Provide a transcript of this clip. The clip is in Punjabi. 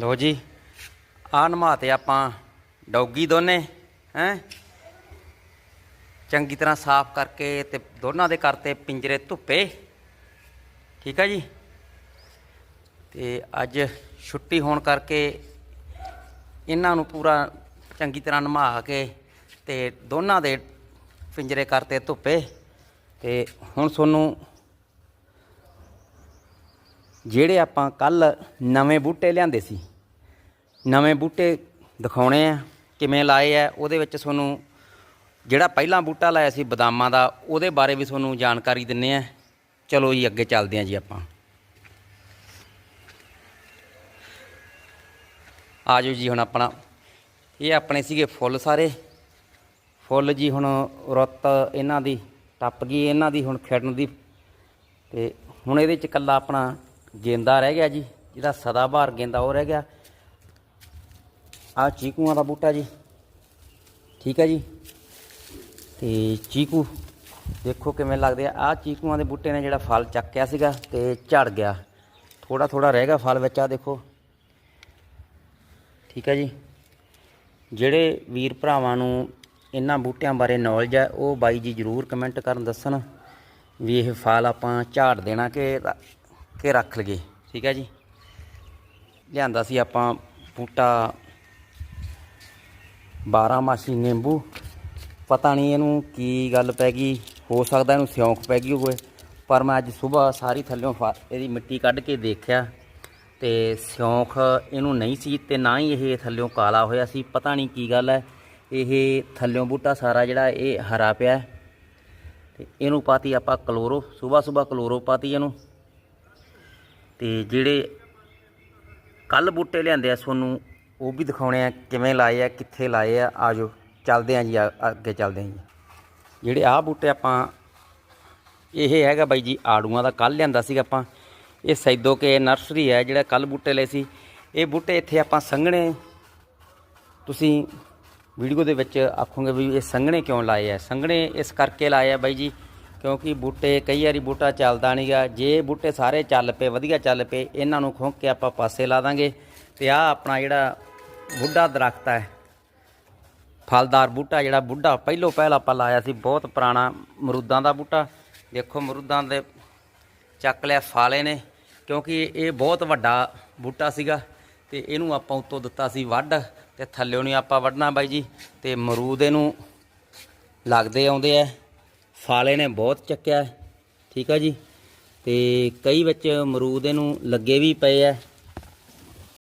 ਲੋ ਜੀ ਆ ਨਮਾਤੇ ਆਪਾਂ ਡੌਗੀ ਦੋਨੇ, ਹੈ? ਚੰਗੀ ਤਰ੍ਹਾਂ ਸਾਫ਼ ਕਰਕੇ ਤੇ ਦੋਨਾਂ ਦੇ ਕਰਤੇ ਪਿੰਜਰੇ ਧੁੱਪੇ, ਠੀਕ ਆ ਜੀ? ਤੇ ਅੱਜ ਛੁੱਟੀ ਹੋਣ ਕਰਕੇ ਇਹਨਾਂ ਨੂੰ ਪੂਰਾ ਚੰਗੀ ਤਰ੍ਹਾਂ ਨਮਾ ਕੇ ਤੇ ਦੋਨਾਂ ਦੇ ਪਿੰਜਰੇ ਕਰਤੇ ਧੁੱਪੇ, ਤੇ ਹੁਣ ਤੁਹਾਨੂੰ ਜਿਹੜੇ ਆਪਾਂ ਕੱਲ ਨਵੇਂ ਬੂਟੇ ਲਿਆਂਦੇ ਸੀ, ਨਵੇਂ ਬੂਟੇ ਦਿਖਾਉਣੇ ਆ, ਕਿਵੇਂ ਲਾਏ ਆ, ਉਹਦੇ ਵਿੱਚ ਤੁਹਾਨੂੰ ਜਿਹੜਾ ਪਹਿਲਾਂ ਬੂਟਾ ਲਾਇਆ ਸੀ ਬਦਾਮਾਂ ਦਾ, ਉਹਦੇ ਬਾਰੇ ਵੀ ਤੁਹਾਨੂੰ ਜਾਣਕਾਰੀ ਦਿੰਨੇ ਆ। ਚਲੋ ਜੀ, ਅੱਗੇ ਚੱਲਦੇ ਆ ਜੀ ਆਪਾਂ। ਆਜੋ ਜੀ ਹੁਣ ਆਪਣਾ, ਇਹ ਆਪਣੇ ਸੀਗੇ ਫੁੱਲ ਸਾਰੇ। ਫੁੱਲ ਜੀ ਹੁਣ ਰੁੱਤ ਇਹਨਾਂ ਦੀ, ਟੱਪ ਗਈ, ਇਹਨਾਂ ਦੀ ਹੁਣ ਖਿੜਨ ਦੀ। ਤੇ ਹੁਣ ਇਹਦੇ ਚ ਕੱਲਾ ਆਪਣਾ ਗੇਂਦਾ ਰਹਿ ਗਿਆ ਜੀ ਜਿਹੜਾ ਸਦਾਬਹਾਰ ਗੇਂਦਾ ਉਹ ਰਹਿ ਗਿਆ। ਆ ਚੀਕੂਆਂ ਦਾ ਬੂਟਾ ਜੀ। ਠੀਕ ਹੈ ਜੀ। ਤੇ ਚੀਕੂ, ਦੇਖੋ ਕਿਵੇਂ ਲੱਗਦੇ ਆ। ਆ ਚੀਕੂਆਂ ਦੇ ਬੂਟੇ ਨੇ ਜਿਹੜਾ ਫਲ ਚੱਕਿਆ ਸੀਗਾ ਤੇ ਝੜ ਗਿਆ। ਥੋੜਾ ਥੋੜਾ ਰਹਿ ਗਿਆ ਫਲ ਵਿੱਚ ਆ ਦੇਖੋ। ਠੀਕ ਹੈ ਜੀ। ਜਿਹੜੇ ਵੀਰ ਭਰਾਵਾਂ ਨੂੰ ਇਹਨਾਂ ਬੂਟਿਆਂ ਬਾਰੇ ਨੌਲੇਜ ਹੈ ਉਹ ਬਾਈ ਜੀ ਜਰੂਰ ਕਮੈਂਟ ਕਰਨ ਦੱਸਣ ਵੀ ਇਹ ਫਲ ਆਪਾਂ ਝਾੜ ਦੇਣਾ ਕਿ ਕਿ ਰੱਖ ਲਈਏ, ਠੀਕ ਹੈ ਜੀ। ਲਿਆਂਦਾ ਸੀ ਆਪਾਂ ਬੂਟਾ 12 ਮਾਸੀ ਨਿੰਬੂ। ਪਤਾ ਨਹੀਂ ਇਹਨੂੰ ਕੀ ਗੱਲ ਪੈ ਗਈ, ਹੋ ਸਕਦਾ ਇਹਨੂੰ ਸਿਉਂਕ ਪੈ ਗਈ ਹੋਵੇ। ਪਰ ਮੈਂ ਅੱਜ ਸਵੇਰ ਸਾਰੀ ਥੱਲਿਓਂ ਫਾ- ਇਹਦੀ ਮਿੱਟੀ ਕੱਢ ਕੇ ਦੇਖਿਆ ਤੇ ਸਿਉਂਕ ਇਹਨੂੰ ਨਹੀਂ ਸੀ ਤੇ ਨਾ ਹੀ ਇਹ ਥੱਲਿਓਂ ਕਾਲਾ ਹੋਇਆ ਸੀ। ਪਤਾ ਨਹੀਂ ਕੀ ਗੱਲ ਹੈ, ਇਹ ਥੱਲਿਓਂ ਬੂਟਾ ਸਾਰਾ ਜਿਹੜਾ ਇਹ ਹਰਾ ਪਿਆ ਹੈ। ਤੇ ਇਹਨੂੰ ਪਾਤੀ ਆਪਾਂ ਕਲੋਰੋ ਸਵੇਰ ਸਵੇਰ ਕਲੋਰੋ ਪਾਤੀ ਇਹਨੂੰ। ਤੇ ਜਿਹੜੇ ਕੱਲ ਬੂਟੇ ਲਿਆਂਦੇ ਆ ਤੁਹਾਨੂੰ ਉਹ ਵੀ ਦਿਖਾਉਣੇ ਆ, ਕਿਵੇਂ ਲਾਏ ਆ, ਕਿੱਥੇ ਲਾਏ ਆ, ਆਜੋ, ਚੱਲਦੇ ਆ ਜੀ ਅੱਗੇ ਚੱਲਦੇ ਆ ਜੀ। ਜਿਹੜੇ ਆਹ ਬੂਟੇ ਆਪਾਂ, ਇਹ ਹੈਗਾ ਬਾਈ ਜੀ, ਆੜੂਆਂ ਦਾ ਕੱਲ ਲਿਆਂਦਾ ਸੀਗਾ ਆਪਾਂ। ਇਹ ਸੈਦੋ ਕੇ ਨਰਸਰੀ ਹੈ, ਜਿਹੜਾ ਕੱਲ ਬੂਟੇ ਲਏ ਸੀ। ਇਹ ਬੂਟੇ ਇੱਥੇ ਆਪਾਂ ਸੰਘਣੇ, ਤੁਸੀਂ ਵੀਡੀਓ ਦੇ ਵਿੱਚ ਆਖੋਗੇ ਵੀ ਇਹ ਸੰਘਣੇ ਕਿਉਂ ਲਾਏ ਆ? ਸੰਘਣੇ ਇਸ ਕਰਕੇ ਲਾਏ ਆ ਬਾਈ ਜੀ ਕਿਉਂਕਿ ਬੂਟੇ, ਕਈ ਵਾਰੀ ਬੂਟਾ ਚੱਲਦਾ ਨਹੀਂਗਾ ਜੇ ਬੂਟੇ ਸਾਰੇ ਚੱਲ ਪਏ, ਵਧੀਆ ਚੱਲ ਪਏ, ਇਹਨਾਂ ਨੂੰ ਖੋਕ ਕੇ ਆਪਾਂ ਪਾਸੇ ਲਾ ਦਾਂਗੇ ਤੇ ਆਹ ਆਪਣਾ ਜਿਹੜਾ ਬੁੱਢਾ ਦਰਖਤ ਹੈ, ਫਲਦਾਰ ਬੂਟਾ ਜਿਹੜਾ ਬੁੱਢਾ ਪਹਿਲੋਂ ਪਹਿਲ ਆਪਾਂ ਲਾਇਆ ਸੀ, ਬਹੁਤ ਪੁਰਾਣਾ ਮਰੂਦਾਂ ਦਾ ਬੂਟਾ। ਦੇਖੋ ਮਰੂਦਾਂ ਦੇ ਚੱਕ ਲਿਆ ਫਾਲੇ ਨੇ, ਕਿਉਂਕਿ ਇਹ ਬਹੁਤ ਵੱਡਾ ਬੂਟਾ ਸੀਗਾ ਤੇ ਇਹਨੂੰ ਆਪਾਂ ਉੱਤੋਂ ਦਿੱਤਾ ਸੀ ਵੱਢ ਤੇ ਥੱਲਿਓਂ ਨਹੀਂ ਆਪਾਂ ਵੱਢਣਾ ਬਾਈ ਜੀ ਤੇ ਮਰੂਦ ਇਹਨੂੰ ਲੱਗਦੇ ਆਉਂਦੇ ਆ। ਫਾਲੇ ਨੇ ਬਹੁਤ ਚੱਕਿਆ ਠੀਕ ਆ ਜੀ? ਤੇ ਕਈ ਵਿੱਚ ਮਰੂਦ ਇਹਨੂੰ ਲੱਗੇ ਵੀ ਪਏ ਆ।